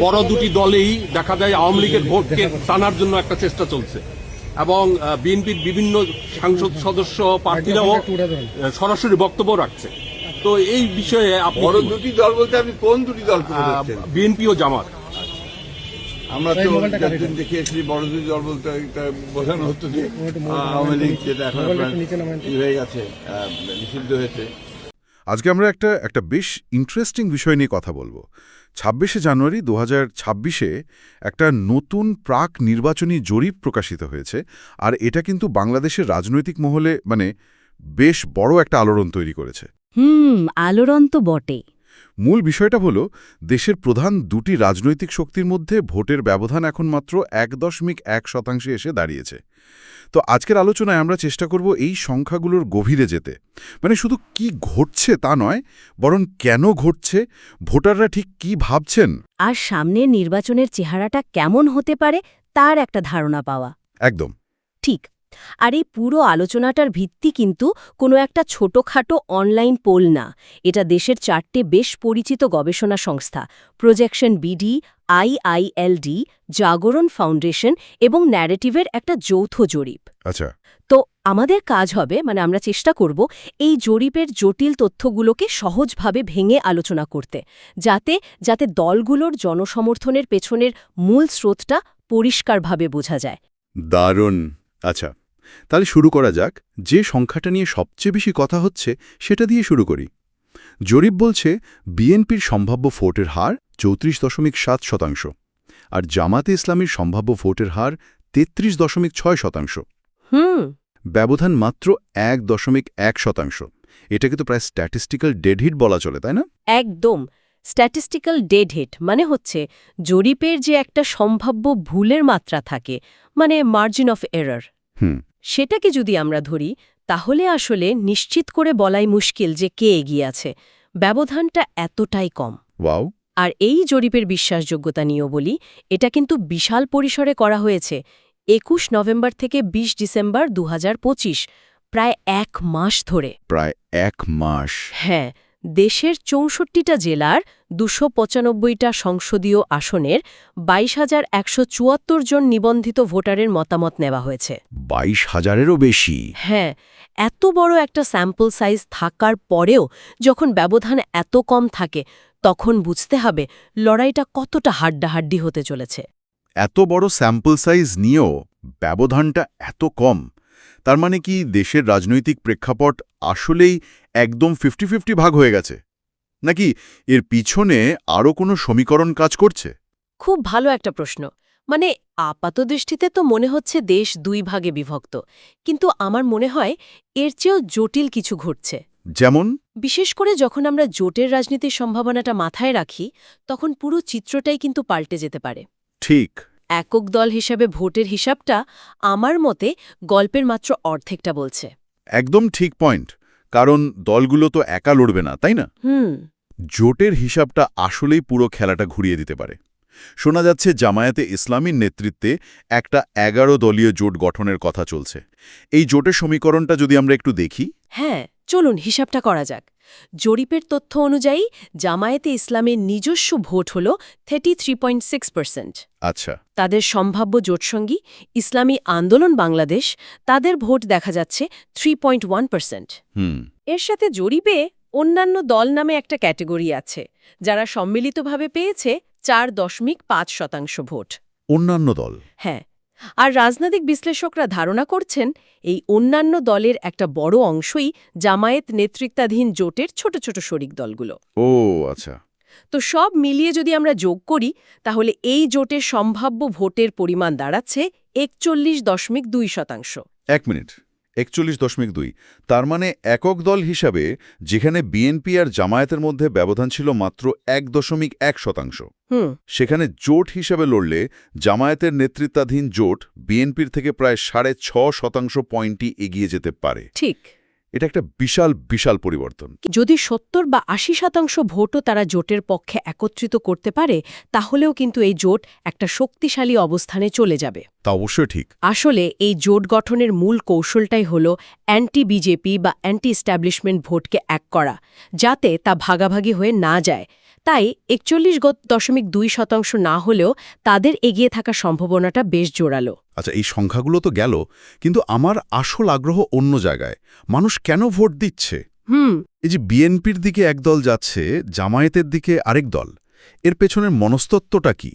বড় দুটি দলেই দেখা যায় আওয়ামী লীগের ভোটকে টানার জন্য একটা চেষ্টা চলছে। এবং বিএনপির বিভিন্ন সাংসদ সদস্য প্রার্থীরাও সরাসরি বক্তব্য রাখছে। তো এই বিষয়ে আপনি বড় দুটি দল বলতে আপনি কোন দুটি দল বিএনপি ও জামাত। আমরা তো যতদিন দেখে এসেছি বড় দুটি দল বলতে বোঝানো হতো যে আওয়ামী লীগ যেটা এখন হয়ে গেছে আহ, নিষিদ্ধ হয়েছে। আজকে আমরা একটা একটা বেশ ইন্টারেস্টিং বিষয় নিয়ে কথা বলব। ছাব্বিশে জানুয়ারি দু হাজার একটা নতুন প্রাক নির্বাচনী জরিপ প্রকাশিত হয়েছে আর এটা কিন্তু বাংলাদেশের রাজনৈতিক মহলে মানে বেশ বড় একটা আলোড়ন তৈরি করেছে। হুম, আলোড়ন তো বটে মূল বিষয়টা হলো দেশের প্রধান দুটি রাজনৈতিক শক্তির মধ্যে ভোটের ব্যবধান এখন মাত্র এক দশমিক এক শতাংশে এসে দাঁড়িয়েছে। তো আজকের আলোচনায় আমরা চেষ্টা করব এই সংখ্যাগুলোর গভীরে যেতে। মানে শুধু কি ঘটছে তা নয় বরং কেন ঘটছে ভোটাররা ঠিক কি ভাবছেন? আর সামনের নির্বাচনের চেহারাটা কেমন হতে পারে তার একটা ধারণা পাওয়া। একদম। ঠিক। আর এই পুরো আলোচনাটার ভিত্তি কিন্তু কোনো একটা ছোটখাটো অনলাইন পোল না। এটা দেশের চারটে বেশ পরিচিত গবেষণা সংস্থা প্রজেকশন বিডি আইআইএলডি জাগরণ ফাউন্ডেশন এবং ন্যারেটিভের একটা যৌথ জরিপ। আচ্ছা। তো আমাদের কাজ হবে মানে আমরা চেষ্টা করব এই জরিপের জটিল তথ্যগুলোকে সহজভাবে ভেঙে আলোচনা করতে যাতে যাতে দলগুলোর জনসমর্থনের পেছনের মূল স্রোতটা পরিষ্কারভাবে বোঝা যায়। দারুণ। আচ্ছা তাহলে শুরু করা যাক। যে সংখ্যাটা নিয়ে সবচেয়ে বেশি কথা হচ্ছে সেটা দিয়ে শুরু করি। জরিপ বলছে বিএনপির সম্ভাব্য ভোটের হার চৌত্রিশ দশমিক সাত শতাংশ আর জামাতে ইসলামীর সম্ভাব্য ভোটের হার তেত্রিশ দশমিক ছয় শতাংশ। ব্যবধান মাত্র এক দশমিক এক শতাংশ। এটাকে তো প্রায় স্ট্যাটিস্টিক্যাল ডেডহিট বলা চলে তাই না? একদম। স্ট্যাটিস্টিক্যাল ডেড হিট মানে হচ্ছে জরিপের যে একটা সম্ভাব্য ভুলের মাত্রা থাকে মানে মার্জিন অফ এরর হুম। সেটাকে যদি আমরা ধরি তাহলে আসলে নিশ্চিত করে বলাই মুশকিল যে কে এগিয়ে আছে। ব্যবধানটা এতটাই কম। ওয়াও। আর এই জরিপের বিশ্বাসযোগ্যতা নিয়েও বলি এটা কিন্তু বিশাল পরিসরে করা হয়েছে। একুশ নভেম্বর থেকে ২০ ডিসেম্বর দু হাজার পঁচিশ প্রায় এক মাস ধরে। প্রায় এক মাস। হ্যাঁ দেশের চৌষট্টিটা জেলার দুশো পঁচানব্বইটা সংসদীয় আসনের বাইশ হাজার একশো চুয়াত্তর জন নিবন্ধিত ভোটারের মতামত নেওয়া হয়েছে। বাইশ হাজারেরও বেশি? হ্যাঁ এত বড় একটা স্যাম্পল সাইজ থাকার পরেও যখন ব্যবধান এত কম থাকে তখন বুঝতে হবে লড়াইটা কতটা হাড্ডাহাড্ডি হতে চলেছে। এত বড় স্যাম্পল সাইজ নিয়েও ব্যবধানটা এত কম তার মানে কি দেশের রাজনৈতিক প্রেক্ষাপট আসলেই একদম ফিফটি ফিফটি ভাগ হয়ে গেছে। নাকি এর পিছনে আরও কোনো সমীকরণ কাজ করছে? খুব ভালো একটা প্রশ্ন। মানে আপাতদৃষ্টিতে তো মনে হচ্ছে দেশ দুই ভাগে বিভক্ত। কিন্তু আমার মনে হয় এর চেয়েও জটিল কিছু ঘটছে। যেমন? বিশেষ করে যখন আমরা জোটের রাজনীতির সম্ভাবনাটা মাথায় রাখি তখন পুরো চিত্রটাই কিন্তু পাল্টে যেতে পারে। ঠিক। একক দল হিসাবে ভোটের হিসাবটা আমার মতে গল্পের মাত্র অর্ধেকটা বলছে। একদম ঠিক পয়েন্ট কারণ দলগুলো তো একা লড়বে না তাই না? জোটের হিসাবটা আসলেই পুরো খেলাটা ঘুরিয়ে দিতে পারে। শোনা যাচ্ছে জামায়াতে ইসলামীর নেতৃত্বে একটা এগারো দলীয় জোট গঠনের কথা চলছে। এই জোটের সমীকরণটা যদি আমরা একটু দেখি। হ্যাঁ চলুন হিসাবটা করা যাক। জরিপের তথ্য অনুযায়ী জামায়াতে ইসলামের নিজস্ব ভোট হল thirty three point six percent আচ্ছা। তাদের সম্ভাব্য জোটসঙ্গী ইসলামী আন্দোলন বাংলাদেশ তাদের ভোট দেখা যাচ্ছে থ্রি পয়েন্ট ওয়ান পার্সেন্ট হুম। এর সাথে জরিপে অন্যান্য দল নামে একটা ক্যাটেগরি আছে যারা সম্মিলিতভাবে পেয়েছে চার দশমিক পাঁচ শতাংশ ভোট। অন্যান্য দল? হ্যাঁ আর রাজনৈতিক বিশ্লেষকরা ধারণা করছেন এই অন্যান্য দলের একটা বড় অংশই জামায়েত নেতৃত্বাধীন জোটের ছোট ছোট শরিক দলগুলো। ও আচ্ছা। তো সব মিলিয়ে যদি আমরা যোগ করি তাহলে এই জোটের সম্ভাব্য ভোটের পরিমাণ দাঁড়াচ্ছে একচল্লিশ দশমিক দুই শতাংশ। এক মিনিট। একচল্লিশ দশমিক দুই। তার মানে একক দল হিসাবে যেখানে বিএনপি আর জামায়াতের মধ্যে ব্যবধান ছিল মাত্র এক দশমিক এক শতাংশ। সেখানে জোট হিসাবে লড়লে জামায়াতের নেতৃত্বাধীন জোট বিএনপির থেকে প্রায় সাড়ে ছ শতাংশ পয়েন্টই এগিয়ে যেতে পারে। ঠিক। এটা একটা বিশাল বিশাল পরিবর্তন। যদি সত্তর বা আশি শতাংশ ভোটও তারা জোটের পক্ষে একত্রিত করতে পারে তাহলেও কিন্তু এই জোট একটা শক্তিশালী অবস্থানে চলে যাবে। তা অবশ্যই ঠিক। আসলে এই জোট গঠনের মূল কৌশলটাই হল অ্যান্টি বিজেপি বা অ্যান্টি স্ট্যাবলিশমেন্ট ভোটকে এক করা যাতে তা ভাগাভাগি হয়ে না যায়। তাই একচল্লিশ দশমিক দুই শতাংশ না হলেও তাদের এগিয়ে থাকার সম্ভাবনাটা বেশ জোরালো। আচ্ছা এই সংখ্যাগুলো তো গেল কিন্তু আমার আসল আগ্রহ অন্য জায়গায়। মানুষ কেন ভোট দিচ্ছে? হুম। এই যে বিএনপির দিকে একদল যাচ্ছে জামায়াতের দিকে আরেক দল এর পেছনের মনস্তত্ত্বটা কি?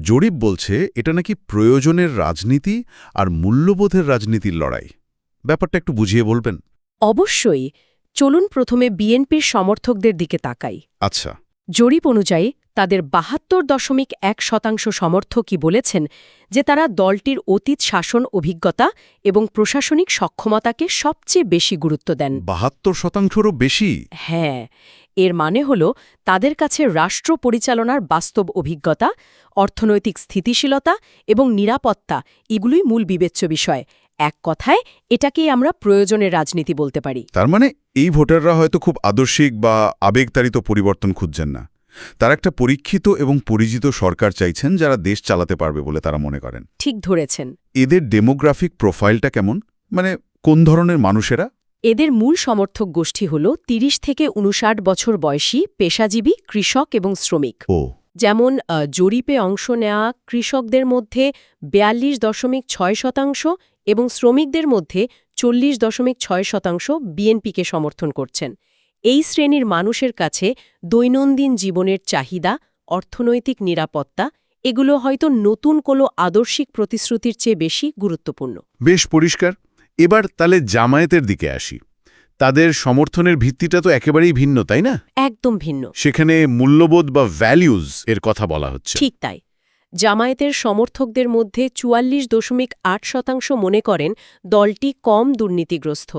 জরিপ বলছে এটা নাকি প্রয়োজনের রাজনীতি আর মূল্যবোধের রাজনীতির লড়াই। ব্যাপারটা একটু বুঝিয়ে বলবেন? অবশ্যই চলুন প্রথমে বিএনপির সমর্থকদের দিকে তাকাই। আচ্ছা। জরিপ অনুযায়ী তাদের বাহাত্তর দশমিক এক শতাংশ সমর্থকই বলেছেন যে তারা দলটির অতীত শাসন অভিজ্ঞতা এবং প্রশাসনিক সক্ষমতাকে সবচেয়ে বেশি গুরুত্ব দেন। বাহাত্তর শতাংশেরও বেশি? হ্যাঁ এর মানে হল তাদের কাছে রাষ্ট্র পরিচালনার বাস্তব অভিজ্ঞতা অর্থনৈতিক স্থিতিশীলতা এবং নিরাপত্তা এগুলোই মূল বিবেচ্য বিষয়। এক কথায় এটাকেই আমরা প্রয়োজনের রাজনীতি বলতে পারি। তার মানে এই ভোটাররা হয়তো খুব আদর্শিক বা আবেগতাড়িত পরিবর্তন খুঁজছেন না। তারা একটা পরীক্ষিত এবং পরিচিত সরকার চাইছেন যারা দেশ চালাতে পারবে বলে তারা মনে করেন। ঠিক ধরেছেন। এদের ডেমোগ্রাফিক প্রোফাইলটা কেমন? মানে কোন ধরনের মানুষেরা? এদের মূল সমর্থক গোষ্ঠী হল ৩০ থেকে উনষাট বছর বয়সী পেশাজীবী কৃষক এবং শ্রমিক। ও। যেমন জরিপে অংশ নেওয়া কৃষকদের মধ্যে বিয়াল্লিশ দশমিক ছয় শতাংশ এবং শ্রমিকদের মধ্যে চল্লিশ দশমিক ছয় শতাংশ বিএনপিকে সমর্থন করছেন। এই শ্রেণির মানুষের কাছে দৈনন্দিন জীবনের চাহিদা অর্থনৈতিক নিরাপত্তা এগুলো হয়তো নতুন কোনো আদর্শিক প্রতিশ্রুতির চেয়ে বেশি গুরুত্বপূর্ণ। বেশ পরিষ্কার। এবার তাহলে জামায়াতের দিকে আসি। তাদের সমর্থনের ভিত্তিটা তো একেবারেই ভিন্ন তাই না? একদম ভিন্ন। সেখানে মূল্যবোধ বা ভ্যালিউজ এর কথা বলা হচ্ছে। ঠিক তাই। জামায়াতের সমর্থকদের মধ্যে চুয়াল্লিশ দশমিক আট শতাংশ মনে করেন দলটি কম দুর্নীতিগ্রস্ত।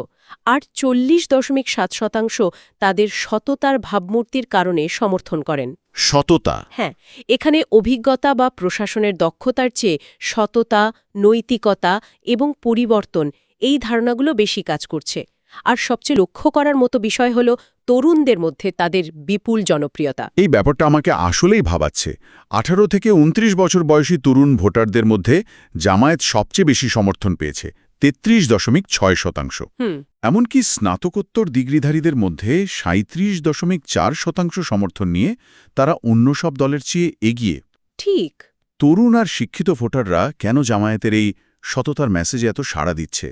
আর চল্লিশ দশমিক সাত শতাংশ তাদের সততার ভাবমূর্তির কারণে সমর্থন করেন। সততা? হ্যাঁ এখানে অভিজ্ঞতা বা প্রশাসনের দক্ষতার চেয়ে সততা নৈতিকতা এবং পরিবর্তন এই ধারণাগুলো বেশি কাজ করছে। আর সবচেয়ে লক্ষ্য করার মতো বিষয় হল তরুণদের মধ্যে তাদের বিপুল জনপ্রিয়তা। এই ব্যাপারটা আমাকে আসলেই ভাবাচ্ছে। আঠারো থেকে ২৯ বছর বয়সী তরুণ ভোটারদের মধ্যে জামায়াত সবচেয়ে বেশি সমর্থন পেয়েছে তেত্রিশ দশমিক ছয় শতাংশ। এমনকি স্নাতকোত্তর ডিগ্রিধারীদের মধ্যে সাঁত্রিশ দশমিক চার শতাংশ সমর্থন নিয়ে তারা অন্য সব দলের চেয়ে এগিয়ে। ঠিক। তরুণ আর শিক্ষিত ভোটাররা কেন জামায়াতের এই সততার মেসেজে এত সাড়া দিচ্ছে?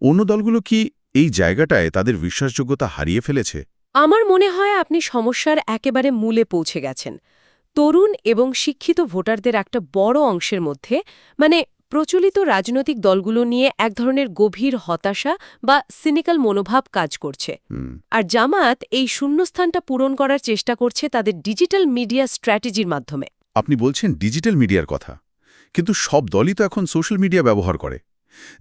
অন্য দলগুলো কি এই জায়গাটায় তাদের বিশ্বাসযোগ্যতা হারিয়ে ফেলেছে। আমার মনে হয় আপনি সমস্যার একেবারে মূলে পৌঁছে গেছেন। তরুণ এবং শিক্ষিত ভোটারদের একটা বড় অংশের মধ্যে মানে প্রচলিত রাজনৈতিক দলগুলো নিয়ে এক ধরনের গভীর হতাশা বা সিনিক্যাল মনোভাব কাজ করছে। আর জামাত এই শূন্যস্থানটা পূরণ করার চেষ্টা করছে তাদের ডিজিটাল মিডিয়া স্ট্র্যাটেজির মাধ্যমে। আপনি বলছেন ডিজিটাল মিডিয়ার কথা কিন্তু সব দলই তো এখন সোশ্যাল মিডিয়া ব্যবহার করে।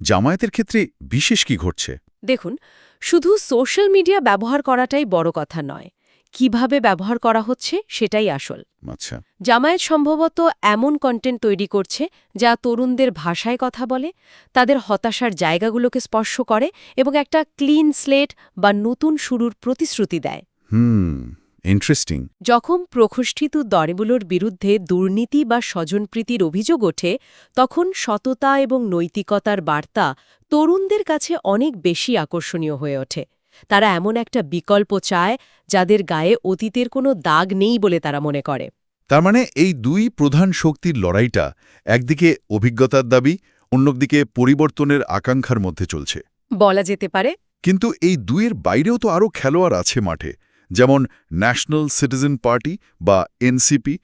জামায়াতের ক্ষেত্রে বিশেষ কি ঘটছে? দেখুন শুধু সোশ্যাল মিডিয়া ব্যবহার করাটাই বড় কথা নয়। কীভাবে ব্যবহার করা হচ্ছে সেটাই আসল। আচ্ছা। জামায়াত সম্ভবত এমন কন্টেন্ট তৈরি করছে যা তরুণদের ভাষায় কথা বলে তাদের হতাশার জায়গাগুলোকে স্পর্শ করে এবং একটা ক্লিন স্লেট বা নতুন শুরুর প্রতিশ্রুতি দেয়। হুম। ইন্টারেস্টিং যখন প্রতিষ্ঠিত দলগুলোর বিরুদ্ধে দুর্নীতি বা স্বজনপ্রীতির অভিযোগ ওঠে তখন সততা এবং নৈতিকতার বার্তা তরুণদের কাছে অনেক বেশি আকর্ষণীয় হয়ে ওঠে। তারা এমন একটা বিকল্প চায় যাদের গায়ে অতীতের কোনো দাগ নেই বলে তারা মনে করে। তার মানে এই দুই প্রধান শক্তির লড়াইটা একদিকে অভিজ্ঞতার দাবি অন্যদিকে পরিবর্তনের আকাঙ্ক্ষার মধ্যে চলছে। বলা যেতে পারে। কিন্তু এই দুইয়ের বাইরেও তো আরও খেলোয়াড় আছে মাঠে। যেমন ন্যাশনাল সিটিজেন পার্টি বা এনসিপি,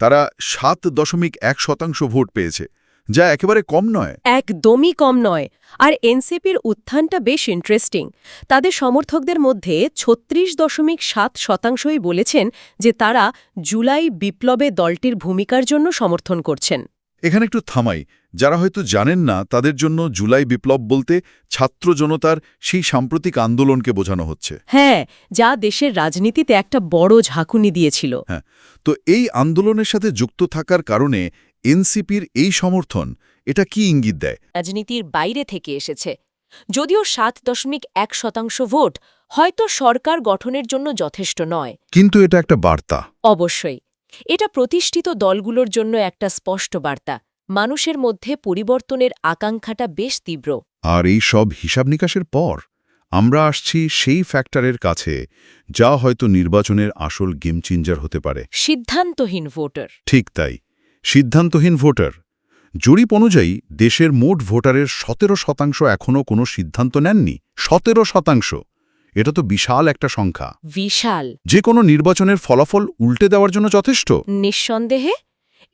তারা সাত দশমিক এক শতাংশ ভোট পেয়েছে, যা একেবারে কম নয়। একদমই কম নয়। আর এনসিপির উত্থানটা বেশ ইন্টারেস্টিং তাদের সমর্থকদের মধ্যে ছত্রিশ দশমিক সাত শতাংশই বলেছেন যে তারা জুলাই বিপ্লবে দলটির ভূমিকার জন্য সমর্থন করছেন। এখানে একটু থামাই যারা হয়তো জানেন না তাদের জন্য জুলাই বিপ্লব বলতে ছাত্র জনতার সেই সাম্প্রতিক আন্দোলনকে বোঝানো হচ্ছে। হ্যাঁ যা দেশের রাজনীতিতে একটা বড় ঝাঁকুনি দিয়েছিল। হ্যাঁ তো এই আন্দোলনের সাথে যুক্ত থাকার কারণে এনসিপির এই সমর্থন এটা কি ইঙ্গিত দেয়? রাজনীতির বাইরে থেকে এসেছে। যদিও সাত দশমিক এক শতাংশ ভোট হয়তো সরকার গঠনের জন্য যথেষ্ট নয়। কিন্তু এটা একটা বার্তা। অবশ্যই। এটা প্রতিষ্ঠিত দলগুলোর জন্য একটা স্পষ্ট বার্তা। মানুষের মধ্যে পরিবর্তনের আকাঙ্ক্ষাটা বেশ তীব্র। আর এই সব হিসাব নিকাশের পর আমরা আসছি সেই ফ্যাক্টরের কাছে যা হয়তো নির্বাচনের আসল গেম চেঞ্জার হতে পারে। সিদ্ধান্তহীন ভোটার। ঠিক তাই। সিদ্ধান্তহীন ভোটার। জরিপ অনুযায়ী দেশের মোট ভোটারের সতেরো শতাংশ এখনও কোনো সিদ্ধান্ত নেননি। সতেরো শতাংশ। এটা তো বিশাল একটা সংখ্যা। বিশাল। যে কোনো নির্বাচনের ফলাফল উল্টে দেওয়ার জন্য যথেষ্ট। নিঃসন্দেহে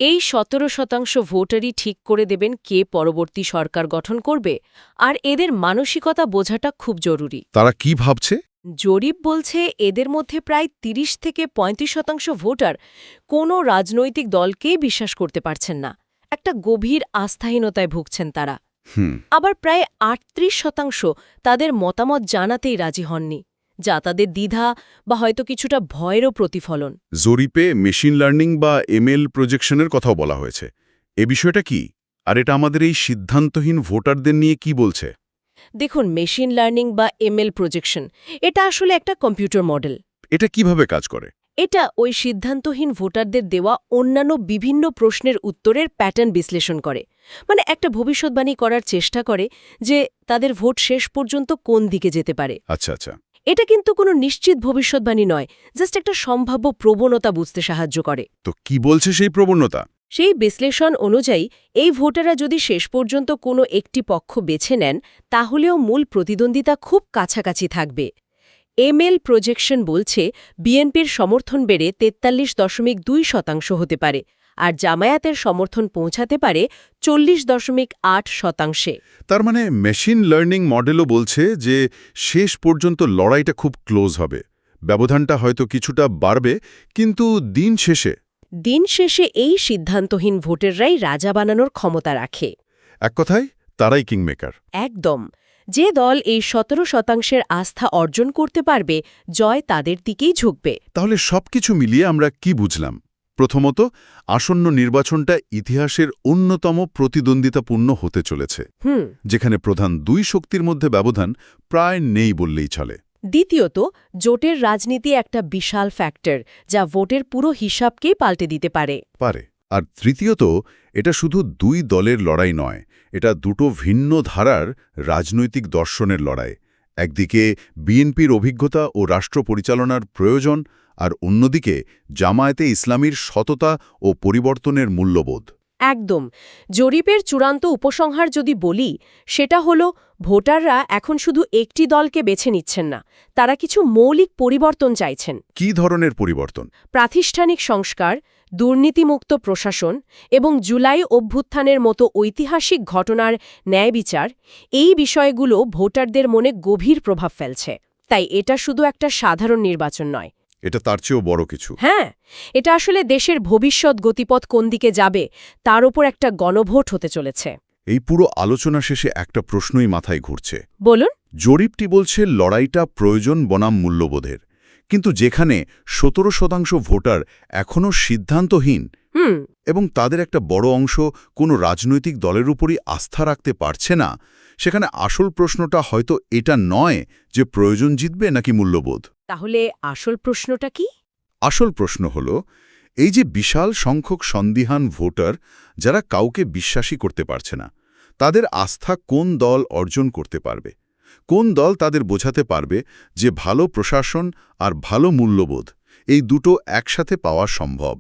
এই সতেরো শতাংশ ভোটারই ঠিক করে দেবেন কে পরবর্তী সরকার গঠন করবে আর এদের মানসিকতা বোঝাটা খুব জরুরি। তারা কি ভাবছে? জরিপ বলছে এদের মধ্যে প্রায় ৩০ থেকে ৩৫ শতাংশ ভোটার কোনো রাজনৈতিক দলকেই বিশ্বাস করতে পারছেন না। একটা গভীর আস্থাহীনতায় ভুগছেন তারা। আবার প্রায় আটত্রিশ শতাংশ তাদের মতামত জানাতেই রাজি হননি যা তাদের দ্বিধা বা হয়তো কিছুটা ভয়েরও প্রতিফলন। জরিপে মেশিন লার্নিং বা এমএল প্রজেকশনের কথাও বলা হয়েছে। এ বিষয়টা কি? আর এটা আমাদের এই সিদ্ধান্তহীন ভোটারদের নিয়ে কি বলছে? দেখুন মেশিন লার্নিং বা এমএল প্রজেকশন এটা আসলে একটা কম্পিউটার মডেল। এটা কীভাবে কাজ করে? এটা ওই সিদ্ধান্তহীন ভোটারদের দেওয়া অন্যান্য বিভিন্ন প্রশ্নের উত্তরের প্যাটার্ন বিশ্লেষণ করে। মানে একটা ভবিষ্যৎবাণী করার চেষ্টা করে যে তাদের ভোট শেষ পর্যন্ত কোন দিকে যেতে পারে। আচ্ছা আচ্ছা। এটা কিন্তু কোনো নিশ্চিত ভবিষ্যৎবাণী নয় জাস্ট একটা সম্ভাব্য প্রবণতা বুঝতে সাহায্য করে। তো কি বলছে সেই প্রবণতা? সেই বিশ্লেষণ অনুযায়ী এই ভোটাররা যদি শেষ পর্যন্ত কোনো একটি পক্ষ বেছে নেন তাহলেও মূল প্রতিদ্বন্দ্বিতা খুব কাছাকাছি থাকবে। এমএল প্রজেকশন বলছে বিএনপির সমর্থন বেড়ে তেতাল্লিশ দশমিক দুই শতাংশ হতে পারে আর জামায়াতের সমর্থন পৌঁছাতে পারে চল্লিশ দশমিক আট শতাংশে। তার মানে মেশিন লার্নিং মডেলও বলছে যে শেষ পর্যন্ত লড়াইটা খুব ক্লোজ হবে। ব্যবধানটা হয়তো কিছুটা বাড়বে কিন্তু দিন শেষে। দিন শেষে এই সিদ্ধান্তহীন ভোটাররাই রাজা বানানোর ক্ষমতা রাখে। এক কথায় তারাই কিংমেকার। একদম। যে দল এই সতেরো শতাংশের আস্থা অর্জন করতে পারবে জয় তাদের দিকেই ঝুঁকবে। তাহলে সবকিছু মিলিয়ে আমরা কি বুঝলাম? প্রথমত আসন্ন নির্বাচনটা ইতিহাসের অন্যতম প্রতিদ্বন্দ্বিতাপূর্ণ হতে চলেছে। যেখানে প্রধান দুই শক্তির মধ্যে ব্যবধান প্রায় নেই বললেই চলে। দ্বিতীয়ত জোটের রাজনীতি একটা বিশাল ফ্যাক্টর যা ভোটের পুরো হিসাবকেই পাল্টে দিতে পারে। পারে। আর তৃতীয়ত এটা শুধু দুই দলের লড়াই নয় এটা দুটো ভিন্ন ধারার রাজনৈতিক দর্শনের লড়াই। একদিকে বিএনপির অভিজ্ঞতা ও রাষ্ট্র পরিচালনার প্রয়োজন আর অন্যদিকে জামায়াতে ইসলামীর সততা ও পরিবর্তনের মূল্যবোধ। একদম। জরিপের চূড়ান্ত উপসংহার যদি বলি সেটা হলো ভোটাররা এখন শুধু একটি দলকে বেছে নিচ্ছেন না তারা কিছু মৌলিক পরিবর্তন চাইছেন। কি ধরনের পরিবর্তন? প্রাতিষ্ঠানিক সংস্কার দুর্নীতিমুক্ত প্রশাসন এবং জুলাই অভ্যুত্থানের মতো ঐতিহাসিক ঘটনার ন্যায় বিচার এই বিষয়গুলো ভোটারদের মনে গভীর প্রভাব ফেলছে। তাই এটা শুধু একটা সাধারণ নির্বাচন নয়। এটা তার চেয়েও বড় কিছু। হ্যাঁ এটা আসলে দেশের ভবিষ্যৎ গতিপথ কোন দিকে যাবে তার ওপর একটা গণভোট হতে চলেছে। এই পুরো আলোচনা শেষে একটা প্রশ্নই মাথায় ঘুরছে। বলুন। জরিপটি বলছে লড়াইটা প্রয়োজন বনাম মূল্যবোধের। কিন্তু যেখানে সতেরো শতাংশ ভোটার এখনও সিদ্ধান্তহীন হুম। এবং তাদের একটা বড় অংশ কোনো রাজনৈতিক দলের উপরই আস্থা রাখতে পারছে না সেখানে আসল প্রশ্নটা হয়তো এটা নয় যে প্রয়োজন জিতবে নাকি মূল্যবোধ। তাহলে আসল প্রশ্নটা কি? আসল প্রশ্ন হল এই যে বিশাল সংখ্যক সন্দিহান ভোটার যারা কাউকে বিশ্বাসী করতে পারছে না তাদের আস্থা কোন দল অর্জন করতে পারবে? কোন দল তাদের বোঝাতে পারবে যে ভালো প্রশাসন আর ভালো মূল্যবোধ, এই দুটো একসাথে পাওয়া সম্ভব।